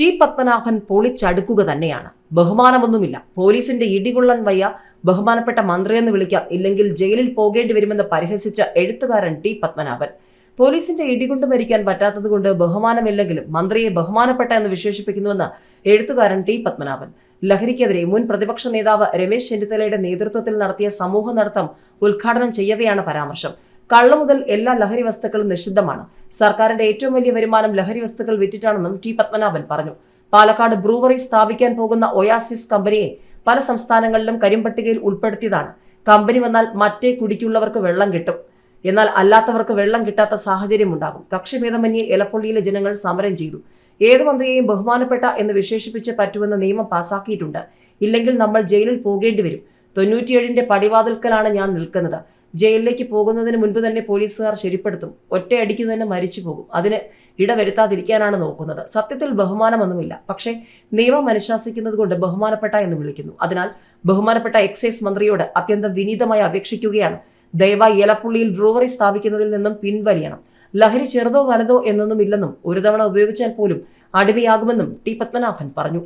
T Padmanabhan പൊളിച്ചടുക്കുക തന്നെയാണ്. ബഹുമാനമൊന്നുമില്ല. പോലീസിന്റെ ഇടികൊള്ളൻ വയ്യ. ബഹുമാനപ്പെട്ട മന്ത്രിയെന്ന് വിളിക്കാം. ഇല്ലെങ്കിൽ ജയിലിൽ പോകേണ്ടി വരുമെന്ന് പരിഹസിച്ച എഴുത്തുകാരൻ ടി പത്മനാഭൻ. പോലീസിന്റെ ഇടികൊണ്ട് മരിക്കാൻ പറ്റാത്തതുകൊണ്ട് ബഹുമാനമില്ലെങ്കിലും മന്ത്രിയെ ബഹുമാനപ്പെട്ട എന്ന് വിശേഷിപ്പിക്കുന്നുവെന്ന് എഴുത്തുകാരൻ ടി പത്മനാഭൻ. ലഹരിക്കെതിരെ മുൻ പ്രതിപക്ഷ നേതാവ് രമേശ് ചെന്നിത്തലയുടെ നേതൃത്വത്തിൽ നടത്തിയ സമൂഹ നടത്തം ഉദ്ഘാടനം ചെയ്യവെയാണ് പരാമർശം. കള്ളു മുതൽ എല്ലാ ലഹരി വസ്തുക്കളും നിഷിദ്ധമാണ്. സർക്കാരിന്റെ ഏറ്റവും വലിയ വരുമാനം ലഹരി വസ്തുക്കൾ വിറ്റിട്ടാണെന്നും ടി പത്മനാഭൻ പറഞ്ഞു. പാലക്കാട് ബ്രൂവറി സ്ഥാപിക്കാൻ പോകുന്ന ഒയാസിസ് കമ്പനിയെ പല സംസ്ഥാനങ്ങളിലും കരിമ്പട്ടികയിൽ ഉൾപ്പെടുത്തിയതാണ്. കമ്പനി വന്നാൽ മറ്റേ കുടിക്കുള്ളവർക്ക് വെള്ളം കിട്ടും. എന്നാൽ അല്ലാത്തവർക്ക് വെള്ളം കിട്ടാത്ത സാഹചര്യം ഉണ്ടാകും കക്ഷിഭേദമന്യേ എലപ്പള്ളിയിലെ ജനങ്ങൾ സമരം ചെയ്തു. ഏത് മന്ത്രിയെയും ബഹുമാനപ്പെട്ട എന്ന് വിശേഷിപ്പിച്ച് പറ്റുമെന്ന നിയമം പാസാക്കിയിട്ടുണ്ട്. ഇല്ലെങ്കിൽ നമ്മൾ ജയിലിൽ പോകേണ്ടി വരും. തൊണ്ണൂറ്റിയേഴിന്റെ പടിവാതിൽക്കലാണ് ഞാൻ നിൽക്കുന്നത്. ജയിലിലേക്ക് പോകുന്നതിന് മുൻപ് തന്നെ പോലീസുകാർ ശരിപ്പെടുത്തും. ഒറ്റയടിക്ക് തന്നെ മരിച്ചു പോകും. അതിന് ഇടവരുത്താതിരിക്കാനാണ് നോക്കുന്നത്. സത്യത്തിൽ ബഹുമാനമൊന്നുമില്ല. പക്ഷേ നിയമം അനുശാസിക്കുന്നത് കൊണ്ട് ബഹുമാനപ്പെട്ട എന്ന് വിളിക്കുന്നു. അതിനാൽ ബഹുമാനപ്പെട്ട എക്സൈസ് മന്ത്രിയോട് അത്യന്തം വിനീതമായി അപേക്ഷിക്കുകയാണ്. ദയവായി ഏലപ്പുള്ളിയിൽ ബ്രൂവറി സ്ഥാപിക്കുന്നതിൽ നിന്നും പിൻവലിയണം. ലഹരി ചെറുതോ വലുതോ എന്നൊന്നുമില്ലെന്നും ഒരു തവണ ഉപയോഗിച്ചാൽ പോലും അടിമയാകുമെന്നും ടി പത്മനാഭൻ പറഞ്ഞു.